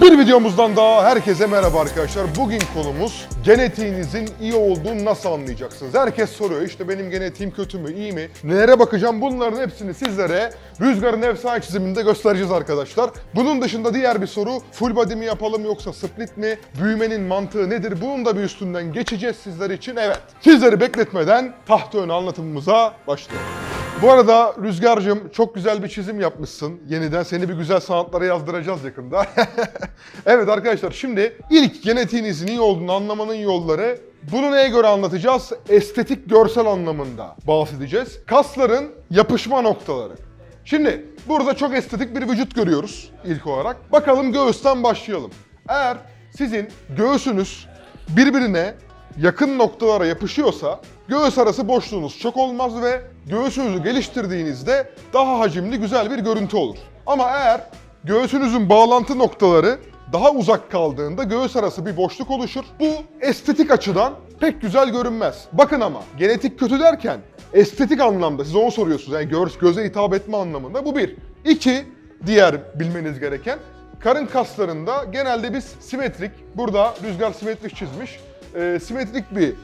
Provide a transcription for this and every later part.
Bir videomuzdan daha herkese merhaba arkadaşlar. Bugün konumuz genetiğinizin iyi olduğunu nasıl anlayacaksınız? Herkes soruyor işte benim genetiğim kötü mü, iyi mi? Nelere bakacağım? Bunların hepsini sizlere Rüzgar'ın efsane çiziminde göstereceğiz arkadaşlar. Bunun dışında diğer bir soru full body mi yapalım yoksa split mi? Büyümenin mantığı nedir? Bunun da bir üstünden geçeceğiz sizler için. Evet. Sizleri bekletmeden tahta ön anlatımımıza başlayalım. Bu arada Rüzgar'cığım çok güzel bir çizim yapmışsın. Yeniden seni bir güzel sanatlara yazdıracağız yakında. evet arkadaşlar şimdi ilk genetiğinizin iyi olduğunu anlamanın yolları bunu neye göre anlatacağız? Estetik görsel anlamında bahsedeceğiz. Kasların yapışma noktaları. Şimdi burada çok estetik bir vücut görüyoruz ilk olarak. Bakalım göğüsten başlayalım. Eğer sizin göğsünüz birbirine yakın noktalara yapışıyorsa göğüs arası boşluğunuz çok olmaz ve göğsünüzü geliştirdiğinizde daha hacimli güzel bir görüntü olur. Ama eğer göğsünüzün bağlantı noktaları daha uzak kaldığında göğüs arası bir boşluk oluşur. Bu estetik açıdan pek güzel görünmez. Bakın ama genetik kötü derken estetik anlamda siz onu soruyorsunuz. Yani göz, göze hitap etme anlamında bu bir. İki, diğer bilmeniz gereken karın kaslarında genelde biz simetrik, burada rüzgar simetrik çizmiş, e, simetrik bir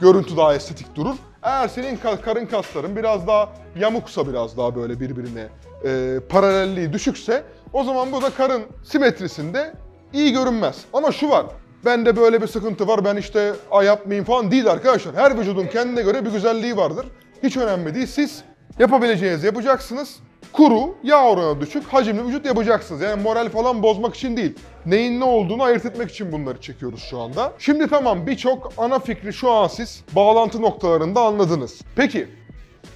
görüntü daha estetik durur. Eğer senin ka- karın kasların biraz daha yamuksa biraz daha böyle birbirine e, paralelliği düşükse o zaman bu da karın simetrisinde iyi görünmez. Ama şu var. Bende böyle bir sıkıntı var. Ben işte ay yapmayayım falan değil arkadaşlar. Her vücudun kendine göre bir güzelliği vardır. Hiç önemli değil. Siz yapabileceğinizi yapacaksınız. Kuru, yağ oranı düşük, hacimli vücut yapacaksınız. Yani moral falan bozmak için değil. Neyin ne olduğunu ayırt etmek için bunları çekiyoruz şu anda. Şimdi tamam birçok ana fikri şu an siz bağlantı noktalarında anladınız. Peki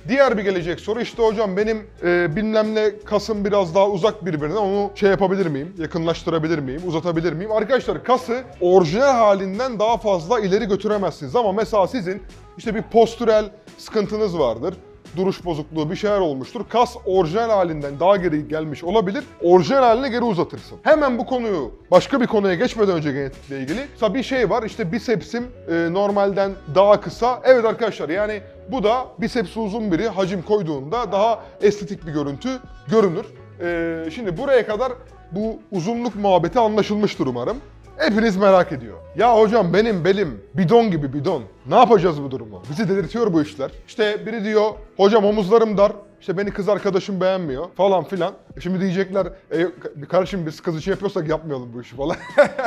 Diğer bir gelecek soru işte hocam benim e, bilmem ne kasım biraz daha uzak birbirine onu şey yapabilir miyim? Yakınlaştırabilir miyim? Uzatabilir miyim? Arkadaşlar kası orijinal halinden daha fazla ileri götüremezsiniz ama mesela sizin işte bir postürel sıkıntınız vardır duruş bozukluğu bir şeyler olmuştur. Kas orijinal halinden daha geri gelmiş olabilir. Orijinal haline geri uzatırsın. Hemen bu konuyu başka bir konuya geçmeden önce genetikle ilgili. Mesela bir şey var işte bisepsim e, normalden daha kısa. Evet arkadaşlar yani bu da bisepsi uzun biri hacim koyduğunda daha estetik bir görüntü görünür. E, şimdi buraya kadar bu uzunluk muhabbeti anlaşılmıştır umarım. Hepiniz merak ediyor. Ya hocam benim belim bidon gibi bidon. Ne yapacağız bu durumu? Bizi delirtiyor bu işler. İşte biri diyor hocam omuzlarım dar. İşte beni kız arkadaşım beğenmiyor falan filan. E Şimdi diyecekler e, kardeşim biz kız için yapıyorsak yapmayalım bu işi falan.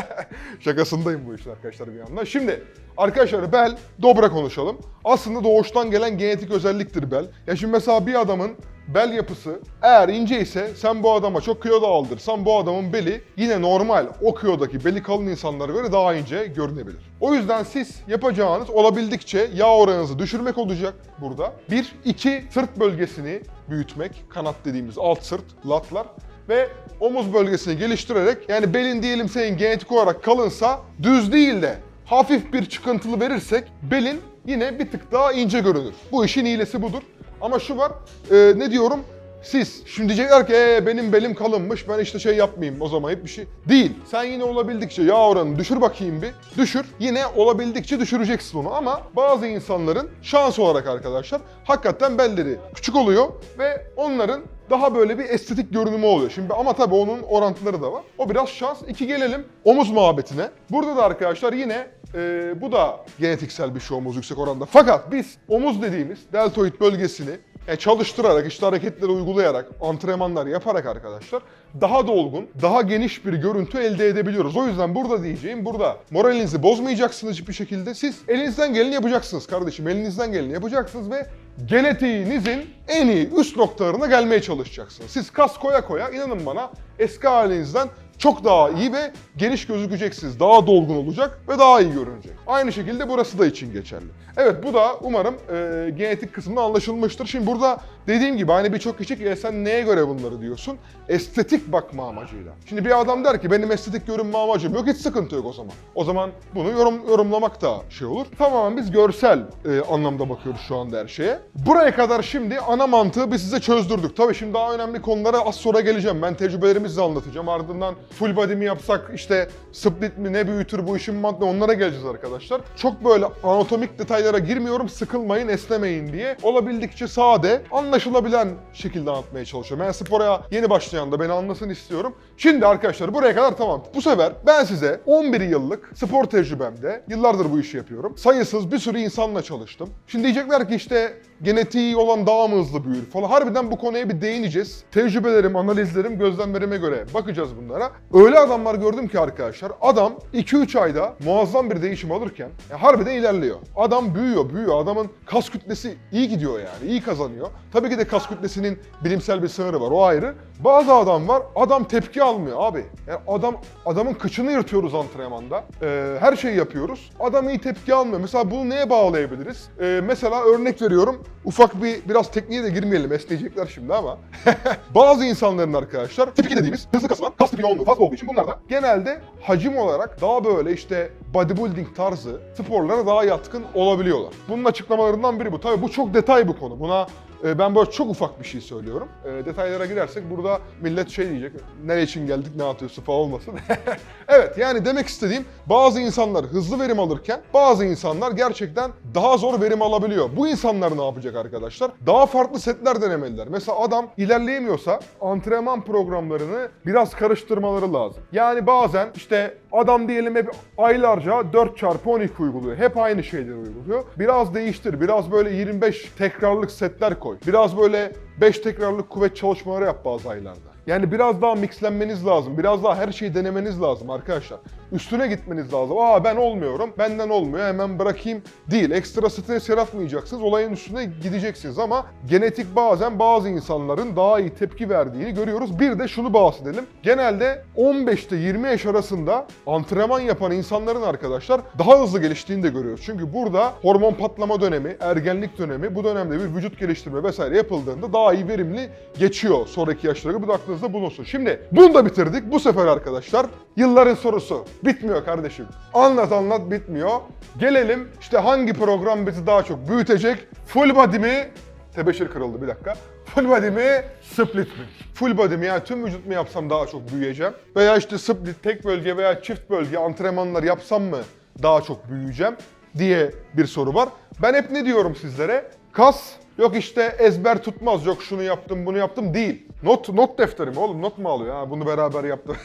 Şakasındayım bu işin arkadaşlar bir yandan. Şimdi arkadaşlar bel dobra konuşalım. Aslında doğuştan gelen genetik özelliktir bel. Ya şimdi mesela bir adamın bel yapısı eğer ince ise sen bu adama çok kilo da aldırsan bu adamın beli yine normal o kilodaki beli kalın insanlara göre daha ince görünebilir. O yüzden siz yapacağınız olabildikçe yağ oranınızı düşürmek olacak burada. Bir, iki sırt bölgesini büyütmek, kanat dediğimiz alt sırt, latlar ve omuz bölgesini geliştirerek yani belin diyelim senin genetik olarak kalınsa düz değil de hafif bir çıkıntılı verirsek belin yine bir tık daha ince görünür. Bu işin iyilesi budur. Ama şu var, e, ne diyorum? Siz şimdi diyecekler ki "Ee, benim belim kalınmış ben işte şey yapmayayım o zaman hep bir şey. Değil. Sen yine olabildikçe yağ oranını düşür bakayım bir. Düşür. Yine olabildikçe düşüreceksin onu ama bazı insanların şans olarak arkadaşlar hakikaten belleri küçük oluyor ve onların daha böyle bir estetik görünümü oluyor. Şimdi ama tabii onun orantıları da var. O biraz şans. İki gelelim omuz muhabbetine. Burada da arkadaşlar yine e, bu da genetiksel bir şey omuz yüksek oranda. Fakat biz omuz dediğimiz deltoid bölgesini yani çalıştırarak, işte hareketleri uygulayarak, antrenmanlar yaparak arkadaşlar daha dolgun, daha geniş bir görüntü elde edebiliyoruz. O yüzden burada diyeceğim, burada moralinizi bozmayacaksınız hiçbir şekilde. Siz elinizden geleni yapacaksınız kardeşim. Elinizden geleni yapacaksınız ve genetiğinizin en iyi üst noktalarına gelmeye çalışacaksınız. Siz kas koya koya inanın bana eski halinizden çok daha iyi ve geniş gözükeceksiniz. Daha dolgun olacak ve daha iyi görünecek. Aynı şekilde burası da için geçerli. Evet bu da umarım e, genetik kısmında anlaşılmıştır. Şimdi burada dediğim gibi hani birçok kişi "E, sen neye göre bunları diyorsun? Estetik bakma amacıyla. Şimdi bir adam der ki benim estetik görünme amacım yok hiç sıkıntı yok o zaman. O zaman bunu yorum, yorumlamak da şey olur. Tamamen biz görsel e, anlamda bakıyoruz şu anda her şeye. Buraya kadar şimdi ana mantığı biz size çözdürdük. Tabii şimdi daha önemli konulara az sonra geleceğim. Ben tecrübelerimizi anlatacağım. Ardından full body mi yapsak işte split mi ne büyütür bu işin mantığı onlara geleceğiz arkadaşlar. Çok böyle anatomik detaylara girmiyorum sıkılmayın esnemeyin diye. Olabildikçe sade anlaşılabilen şekilde anlatmaya çalışıyorum. Ben spora yeni başlayan da beni anlasın istiyorum. Şimdi arkadaşlar buraya kadar tamam. Bu sefer ben size 11 yıllık spor tecrübemde, yıllardır bu işi yapıyorum. Sayısız bir sürü insanla çalıştım. Şimdi diyecekler ki işte genetiği olan daha mı hızlı büyür falan. Harbiden bu konuya bir değineceğiz. Tecrübelerim, analizlerim, gözlemlerime göre bakacağız bunlara. Öyle adamlar gördüm ki arkadaşlar, adam 2-3 ayda muazzam bir değişim alırken ya harbiden ilerliyor. Adam büyüyor, büyüyor. Adamın kas kütlesi iyi gidiyor yani, iyi kazanıyor. Tabii ki de kas kütlesinin bilimsel bir sınırı var, o ayrı. Bazı adam var, adam tepki almıyor abi. Yani adam adamın kıçını yırtıyoruz antrenmanda. Ee, her şeyi yapıyoruz. Adam iyi tepki almıyor. Mesela bunu neye bağlayabiliriz? Ee, mesela örnek veriyorum. Ufak bir biraz tekniğe de girmeyelim. Esneyecekler şimdi ama. Bazı insanların arkadaşlar tepki dediğimiz hızlı kasılan kas tipi yoğunluğu fazla olduğu için bunlar da genelde hacim olarak daha böyle işte bodybuilding tarzı sporlara daha yatkın olabiliyorlar. Bunun açıklamalarından biri bu. Tabii bu çok detay bu konu. Buna ben böyle çok ufak bir şey söylüyorum. E, detaylara girersek burada millet şey diyecek. Ne için geldik ne atıyorsun falan olmasın. evet yani demek istediğim bazı insanlar hızlı verim alırken bazı insanlar gerçekten daha zor verim alabiliyor. Bu insanlar ne yapacak arkadaşlar? Daha farklı setler denemeliler. Mesela adam ilerleyemiyorsa antrenman programlarını biraz karıştırmaları lazım. Yani bazen işte adam diyelim hep aylarca 4 çarpı 12 uyguluyor. Hep aynı şeyleri uyguluyor. Biraz değiştir. Biraz böyle 25 tekrarlık setler koy. Biraz böyle 5 tekrarlık kuvvet çalışmaları yap bazı aylarda. Yani biraz daha mixlenmeniz lazım. Biraz daha her şeyi denemeniz lazım arkadaşlar. Üstüne gitmeniz lazım. Aa ben olmuyorum, benden olmuyor hemen bırakayım değil. Ekstra stres yaratmayacaksınız. Olayın üstüne gideceksiniz ama genetik bazen bazı insanların daha iyi tepki verdiğini görüyoruz. Bir de şunu bahsedelim. Genelde 15'te 20 yaş arasında antrenman yapan insanların arkadaşlar daha hızlı geliştiğini de görüyoruz. Çünkü burada hormon patlama dönemi, ergenlik dönemi, bu dönemde bir vücut geliştirme vesaire yapıldığında daha iyi verimli geçiyor sonraki yaşlara. Bu da aklınızda bulunsun. Şimdi bunu da bitirdik. Bu sefer arkadaşlar yılların sorusu. Bitmiyor kardeşim. Anlat anlat bitmiyor. Gelelim işte hangi program bizi daha çok büyütecek? Full body mi? Tebeşir kırıldı bir dakika. Full body mi? Split mi? Full body mi yani tüm vücut mu yapsam daha çok büyüyeceğim? Veya işte split tek bölge veya çift bölge antrenmanlar yapsam mı daha çok büyüyeceğim diye bir soru var. Ben hep ne diyorum sizlere? Kas yok işte ezber tutmaz yok şunu yaptım bunu yaptım değil. Not not defteri mi oğlum not mu alıyor ha bunu beraber yaptım.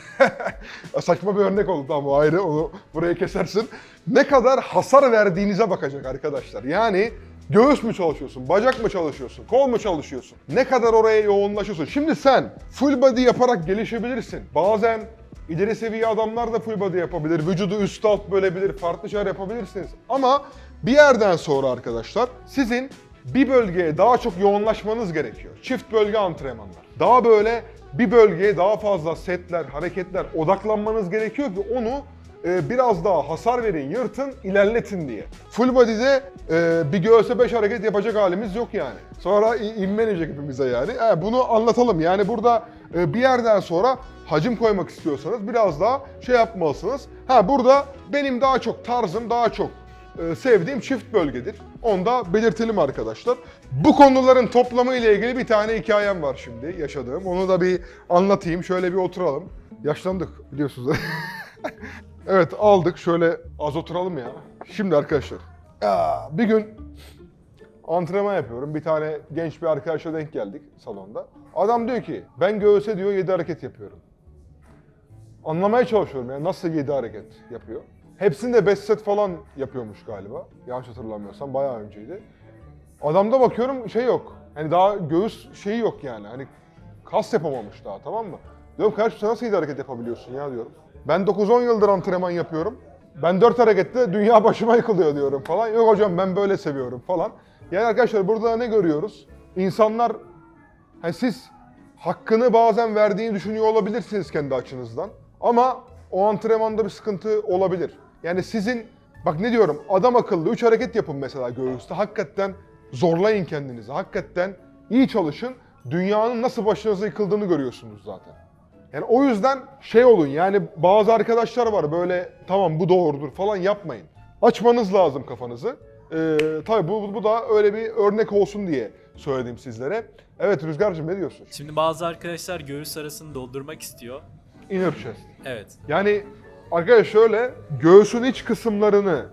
Saçma bir örnek oldu tamam o ayrı onu buraya kesersin. Ne kadar hasar verdiğinize bakacak arkadaşlar. Yani Göğüs mü çalışıyorsun, bacak mı çalışıyorsun, kol mu çalışıyorsun? Ne kadar oraya yoğunlaşıyorsun? Şimdi sen full body yaparak gelişebilirsin. Bazen ileri seviye adamlar da full body yapabilir. Vücudu üst alt bölebilir, farklı şeyler yapabilirsiniz. Ama bir yerden sonra arkadaşlar sizin bir bölgeye daha çok yoğunlaşmanız gerekiyor. Çift bölge antrenmanlar. Daha böyle bir bölgeye daha fazla setler, hareketler odaklanmanız gerekiyor ki onu e, biraz daha hasar verin, yırtın, ilerletin diye. Full body'de e, bir göğse 5 hareket yapacak halimiz yok yani. Sonra inmenecek hepimize yani. E, bunu anlatalım. Yani burada e, bir yerden sonra hacim koymak istiyorsanız biraz daha şey yapmalısınız. Ha burada benim daha çok tarzım, daha çok sevdiğim çift bölgedir. Onu da belirtelim arkadaşlar. Bu konuların toplamı ile ilgili bir tane hikayem var şimdi yaşadığım. Onu da bir anlatayım. Şöyle bir oturalım. Yaşlandık biliyorsunuz. evet aldık. Şöyle az oturalım ya. Şimdi arkadaşlar. Bir gün antrenman yapıyorum. Bir tane genç bir arkadaşla denk geldik salonda. Adam diyor ki ben göğüse diyor 7 hareket yapıyorum. Anlamaya çalışıyorum yani nasıl 7 hareket yapıyor. Hepsinde 5 set falan yapıyormuş galiba. Yanlış hatırlamıyorsam bayağı önceydi. Adamda bakıyorum şey yok. Hani daha göğüs şeyi yok yani. Hani kas yapamamış daha tamam mı? Diyorum kardeşim sen nasıl 7 hareket yapabiliyorsun ya diyorum. Ben 9-10 yıldır antrenman yapıyorum. Ben 4 harekette dünya başıma yıkılıyor diyorum falan. Yok hocam ben böyle seviyorum falan. Yani arkadaşlar burada ne görüyoruz? İnsanlar Hani siz hakkını bazen verdiğini düşünüyor olabilirsiniz kendi açınızdan. Ama o antrenmanda bir sıkıntı olabilir. Yani sizin, bak ne diyorum, adam akıllı 3 hareket yapın mesela göğüste. Hakikaten zorlayın kendinizi. Hakikaten iyi çalışın. Dünyanın nasıl başınıza yıkıldığını görüyorsunuz zaten. Yani o yüzden şey olun yani bazı arkadaşlar var böyle tamam bu doğrudur falan yapmayın. Açmanız lazım kafanızı. Ee, tabii bu, bu da öyle bir örnek olsun diye söyledim sizlere. Evet Rüzgar'cığım ne diyorsun? Şimdi bazı arkadaşlar göğüs arasını doldurmak istiyor. Inner chest. Evet. Yani arkadaş şöyle göğsün iç kısımlarını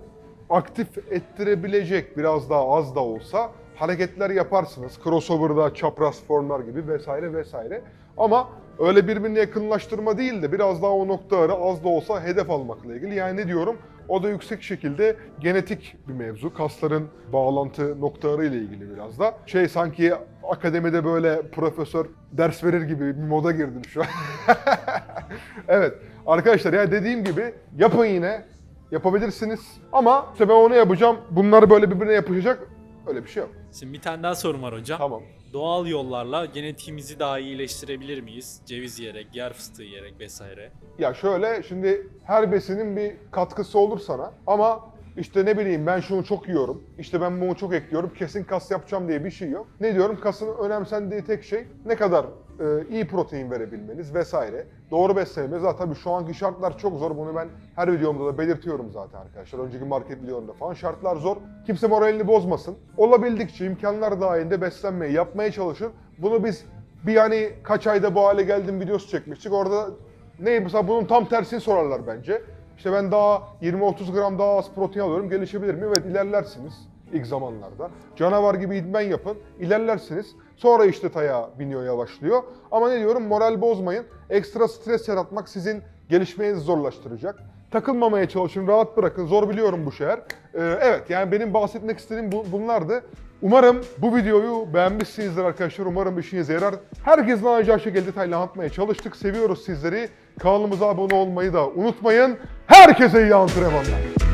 aktif ettirebilecek biraz daha az da olsa hareketler yaparsınız. Crossover'da çapraz formlar gibi vesaire vesaire. Ama öyle birbirine yakınlaştırma değil de biraz daha o noktaları az da olsa hedef almakla ilgili. Yani ne diyorum? O da yüksek şekilde genetik bir mevzu. Kasların bağlantı noktaları ile ilgili biraz da. Şey sanki akademide böyle profesör ders verir gibi bir moda girdim şu an. evet arkadaşlar ya dediğim gibi yapın yine. Yapabilirsiniz. Ama işte ben onu yapacağım. Bunları böyle birbirine yapışacak. Öyle bir şey yok. Şimdi bir tane daha sorum var hocam. Tamam. Doğal yollarla genetiğimizi daha iyileştirebilir miyiz? Ceviz yiyerek, yer fıstığı yiyerek vesaire. Ya şöyle şimdi her besinin bir katkısı olur sana ama işte ne bileyim ben şunu çok yiyorum, işte ben bunu çok ekliyorum, kesin kas yapacağım diye bir şey yok. Ne diyorum kasın önemsendiği tek şey ne kadar e, iyi protein verebilmeniz vesaire. Doğru beslenmeniz. Zaten tabii şu anki şartlar çok zor. Bunu ben her videomda da belirtiyorum zaten arkadaşlar. Önceki market videolarında falan. Şartlar zor. Kimse moralini bozmasın. Olabildikçe imkanlar dahilinde beslenmeyi yapmaya çalışın. Bunu biz bir hani kaç ayda bu hale geldim videosu çekmiştik. Orada ne mesela bunun tam tersini sorarlar bence. İşte ben daha 20-30 gram daha az protein alıyorum. Gelişebilir mi? Evet ilerlersiniz ilk zamanlarda. Canavar gibi idman yapın. ilerlersiniz. Sonra işte taya biniyor yavaşlıyor. Ama ne diyorum moral bozmayın. Ekstra stres yaratmak sizin gelişmenizi zorlaştıracak. Takılmamaya çalışın, rahat bırakın. Zor biliyorum bu şeyler. Ee, evet yani benim bahsetmek istediğim bu, bunlardı. Umarım bu videoyu beğenmişsinizdir arkadaşlar. Umarım işinize yarar. Herkesin anlayacağı şekilde detaylı anlatmaya çalıştık. Seviyoruz sizleri. Kanalımıza abone olmayı da unutmayın. Herkese iyi antrenmanlar.